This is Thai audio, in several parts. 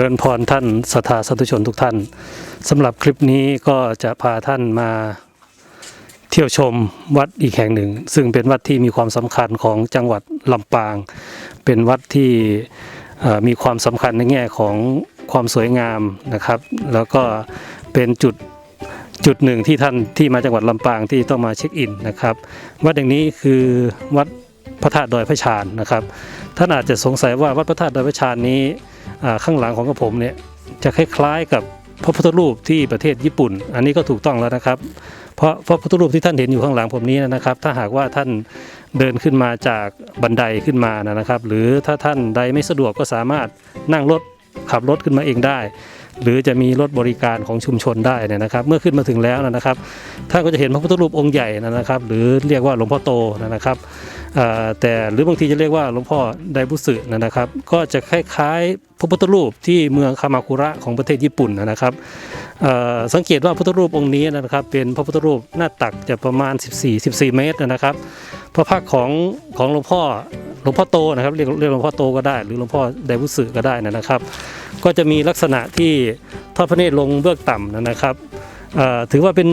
ริญพรท่านสถาสาธุชนทุกท่านสำหรับคลิปนี้ก็จะพาท่านมาเที่ยวชมวัดอีกแห่งหนึ่ง ซึ่งเป็นวัดที่มีความสำคัญของจังหวัดลำปาง เป็นวัดที่มีความสำคัญในแง่ของความสวยงามนะครับ แล้วก็เป็นจุดจุดหนึ่งที่ท่านที่มาจังหวัดลำปางที่ต้องมาเช็คอินนะครับ วัดแห่งนี้คือวัด พระธาตุดอยพระชานนะครับท่านอาจจะสงสัยว่าวัดพระธาตุดอยพระชานนี้ข้างหลังของกระผมเนี่ยจะคล้ายๆกับพระพุทธรูปที่ประเทศญี่ปุ่น อันนี้ก็ถูกต้องแล้วนะครับ เพราะพระพุทธรูปที่ท่านเห็นอยู่ข้างหลังผมนี้นะครับ ถ้าหากว่าท่านเดินขึ้นมาจากบันไดขึ้นมานะครับ หรือถ้าท่านใดไม่สะดวกก็สามารถนั่งรถขับรถขึ้นมาเองได้ หรือจะมีรถบริการของชุมชนได้เนี่ยนะครับ เมื่อขึ้นมาถึงแล้วนะครับท่านก็จะเห็นพระพุทธรูปองค์ใหญ่นะครับ หรือเรียกว่าหลวงพ่อโตนะครับ แต่หรือบางทีจะเรียกว่าหลวงพ่อไดบุสึนะครับ ก็จะคล้ายๆพระพุทธรูปที่เมืองคามาคุระของประเทศญี่ปุ่นนะครับสังเกตว่าพระพุทธรูปองค์นี้นะครับเป็นพระพุทธรูปหน้าตักจะประมาณ 14 14 เมตรนะครับพระพักของของหลวงพ่อหลวงพ่อโตนะครับเรียกเรียกหลวงพ่อโตก็ได้ หรือหลวงพ่อไดบุสึก็ได้นะครับ ก็จะมีลักษณะที่ทอดพระเนตรลงเบื้องต่ำนะครับถือว่าเป็น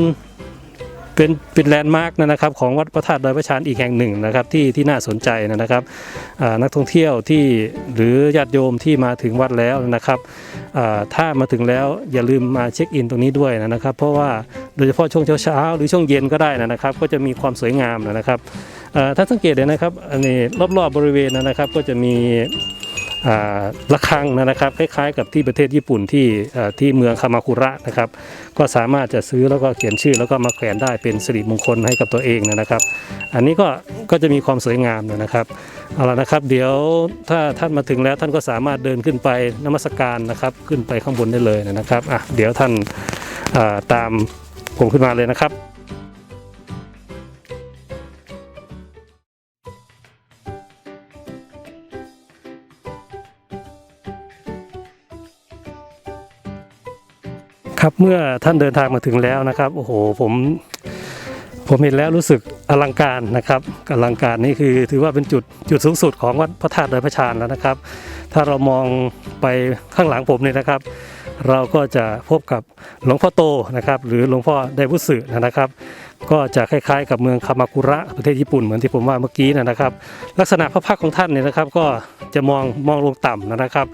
เป็นเป็นแลนด์มาร์กนะครับของวัดพระธาตุดอยพระชานอีกแห่งหนึ่งนะครับที่ที่น่าสนใจนะครับนักท่องเที่ยวที่หรือญาติโยมที่มาถึงวัดแล้วนะครับถ้ามาถึงแล้วอย่าลืมมาเช็คอินตรงนี้ด้วยนะครับ เพราะว่าโดยเฉพาะช่วงเช้าๆหรือช่วงเย็นก็ได้นะครับ ก็จะมีความสวยงามนะครับถ้าสังเกตเลยนะครับอันนี้รอบๆบริเวณนะครับก็จะมี ระฆังนะครับคล้ายๆ กับที่ประเทศญี่ปุ่นที่ที่เมืองคามาคุระนะครับก็สามารถจะซื้อแล้วก็เขียนชื่อแล้วก็มาแขวนได้เป็นสิริมงคลให้กับตัวเองนะครับ อันนี้ก็ก็จะมีความสวยงามนะครับเอาละนะครับ เดี๋ยวถ้าท่านมาถึงแล้วท่านก็สามารถเดินขึ้นไปนมัสการนะครับขึ้นไปข้างบนได้เลยนะครับอะเดี๋ยวท่านตามผมขึ้นมาเลยนะครับ ครับเมื่อท่านเดินทางมาถึงแล้วนะครับโอ้โหผมผมเห็นแล้วรู้สึกอลังการนะครับอลังการนี่คือถือว่าเป็นจุดจุดสูงสุดของวัดพระธาตุดอยพระชานแล้วนะครับ ถ้าเรามองไปข้างหลังผมเนี่ยนะครับ เราก็จะพบกับหลวงพ่อโตนะครับหรือหลวงพ่อไดบุสึนะครับ ก็จะคล้ายๆ กับเมืองคามากุระประเทศญี่ปุ่นเหมือนที่ผมว่าเมื่อกี้นะครับ ลักษณะพระพักของท่านเนี่ยนะครับก็จะมองมองลงต่ำนะครับ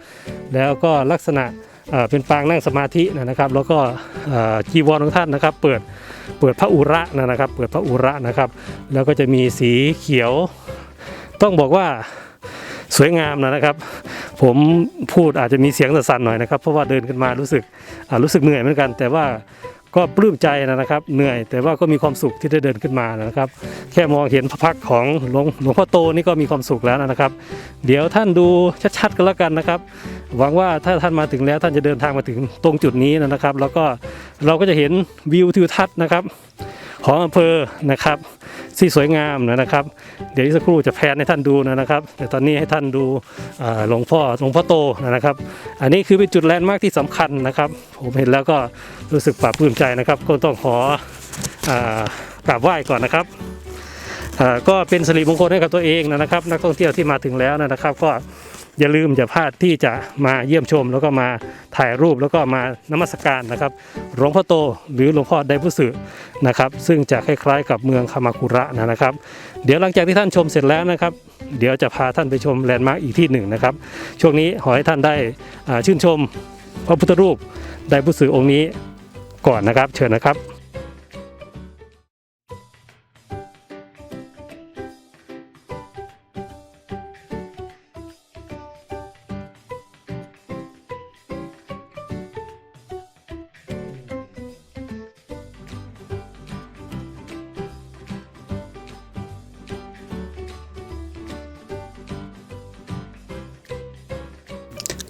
แล้วก็ลักษณะ เป็นปางนั่งสมาธินะครับ แล้วก็จีวรของท่านนะครับ เปิดเปิดพระอุระนะครับ เปิดพระอุระนะครับ แล้วก็จะมีสีเขียว ต้องบอกว่าสวยงามนะครับ ผมพูดอาจจะมีเสียงสั่นๆหน่อยนะครับ เพราะว่าเดินขึ้นมารู้สึกรู้สึกเหนื่อยเหมือนกัน แต่ว่า ก็ปลื้มใจนะครับ เหนื่อยแต่ว่าก็มีความสุขที่ได้เดินขึ้นมานะครับ แค่มองเห็นพระพักของหลวงหลวงพ่อโตนี่ก็มีความสุขแล้วนะครับ เดี๋ยวท่านดูชัดๆกันแล้วกันนะครับ หวังว่าถ้าท่านมาถึงแล้วท่านจะเดินทางมาถึงตรงจุดนี้นะครับ แล้วก็เราก็จะเห็นวิวทิวทัศน์นะครับ ของอำเภอนะครับ ที่สวยงามนะครับ เดี๋ยวอีกสักครู่จะแพนให้ท่านดูนะครับแต่ตอนนี้ให้ท่านดูหลวงพ่อหลวงพ่อโตนะครับ อันนี้คือเป็นจุดแลนด์มาร์กที่สำคัญนะครับ ผมเห็นแล้วก็รู้สึกปลาบปลื้มใจนะครับ ก็ต้องขอกราบไหว้ก่อนนะครับก็เป็นสิริมงคลให้กับตัวเองนะครับ นักท่องเที่ยวที่มาถึงแล้วนะครับ ก็ อย่าลืมอย่าพลาดที่จะมาเยี่ยมชม แล้วก็มาถ่ายรูปแล้วก็มานมัสการนะครับหลวงพ่อโตหรือหลวงพ่อไดพุสึนะครับ ซึ่งจะคล้ายๆกับเมืองคามาคุระนะครับ เดี๋ยวหลังจากที่ท่านชมเสร็จแล้วนะครับ เดี๋ยวจะพาท่านไปชมแลนด์มาร์กอีกที่หนึ่งนะครับ ช่วงนี้ขอให้ท่านได้ชื่นชมพระพุทธรูปไดพุสึองค์นี้ก่อนนะครับ เชิญนะครับ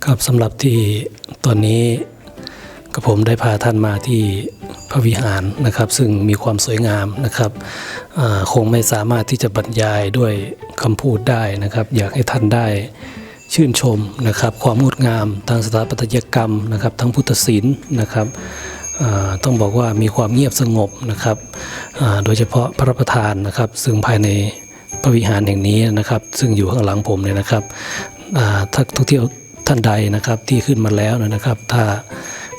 ครับสำหรับที่ตอนนี้กระผมได้พาท่านมาที่พระวิหารนะครับ ซึ่งมีความสวยงามนะครับคงไม่สามารถที่จะบรรยายด้วยคำพูดได้นะครับ อยากให้ท่านได้ชื่นชมนะครับ ความงดงามทางสถาปัตยกรรมนะครับ ทั้งพุทธศิลป์นะครับต้องบอกว่ามีความเงียบสงบนะครับโดยเฉพาะพระประธานนะครับ ซึ่งภายในพระวิหารแห่งนี้นะครับ ซึ่งอยู่ข้างหลังผมเนี่ยนะครับถ้าท่องเที่ยว ท่านใดนะครับที่ขึ้นมาแล้วนะครับ ถ้า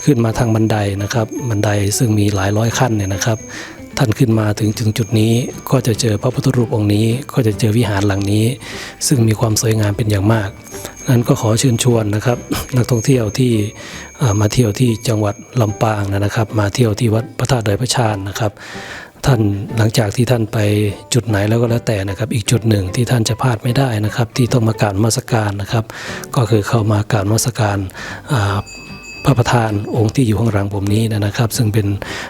ขึ้นมาทางบันไดนะครับบันไดซึ่งมีหลายร้อยขั้นเนี่ยนะครับ ท่านขึ้นมาถึงถึงจุดนี้ก็จะเจอพระพุทธรูปองค์นี้ ก็จะเจอวิหารหลังนี้ ซึ่งมีความสวยงามเป็นอย่างมากนั้นก็ขอเชิญชวนนะครับนักท่องเที่ยวที่มาเที่ยวที่จังหวัดลำปางนะครับ มาเที่ยวที่วัดพระธาตุดอยพระชานนะครับ ท่านหลังจากที่ท่านไปจุดไหนแล้วก็แล้วแต่นะครับ อีกจุดหนึ่งที่ท่านจะพลาดไม่ได้นะครับ ที่ต้องมาการมาสการนะครับ ก็คือเข้ามาการมาสการอ่า พระประธานองค์ที่อยู่ข้างหลังผมนี้นะครับ ซึ่งเป็น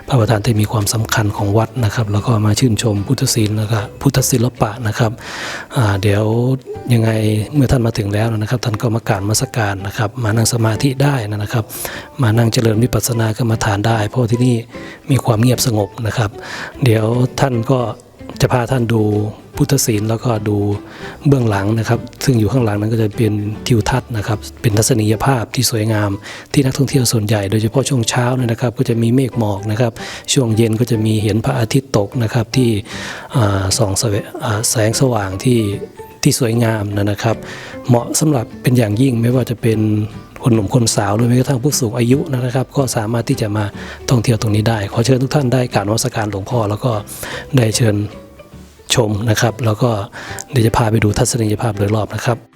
พระประธานที่มีความสำคัญของวัดนะครับ แล้วก็มาชื่นชมพุทธศิลป์แล้วก็พุทธศิลปะนะครับเดี๋ยวยังไงเมื่อท่านมาถึงแล้วนะครับ ท่านก็มากาบนมาสการนะครับ มานั่งสมาธิได้นะครับ มานั่งเจริญวิปัสสนากรรมฐานได้ เพราะที่นี่มีความเงียบสงบนะครับ เดี๋ยวท่านก็ จะพาท่านดูพุทธศิลป์แล้วก็ดูเบื้องหลังนะครับ ซึ่งอยู่ข้างหลังนั้นก็จะเป็นทิวทัศน์นะครับ เป็นทัศนียภาพที่สวยงาม ที่นักท่องเที่ยวส่วนใหญ่โดยเฉพาะช่วงเช้าเนี่ยนะครับ ก็จะมีเมฆหมอกนะครับ ช่วงเย็นก็จะมีเห็นพระอาทิตย์ตกนะครับที่ส่องแสวอ่าแสงสว่างที่ที่สวยงามนะครับ เหมาะสำหรับเป็นอย่างยิ่งไม่ว่าจะเป็น คนหนุ่มคนสาวหรือแม้กระทั่งผู้สูงอายุนะครับ ก็สามารถที่จะมาท่องเที่ยวตรงนี้ได้ ขอเชิญทุกท่านได้การวัสการหลวงพ่อ แล้วก็ได้เชิญชมนะครับ แล้วก็เดี๋ยวจะพาไปดูทัศนียภาพโดยรอบนะครับ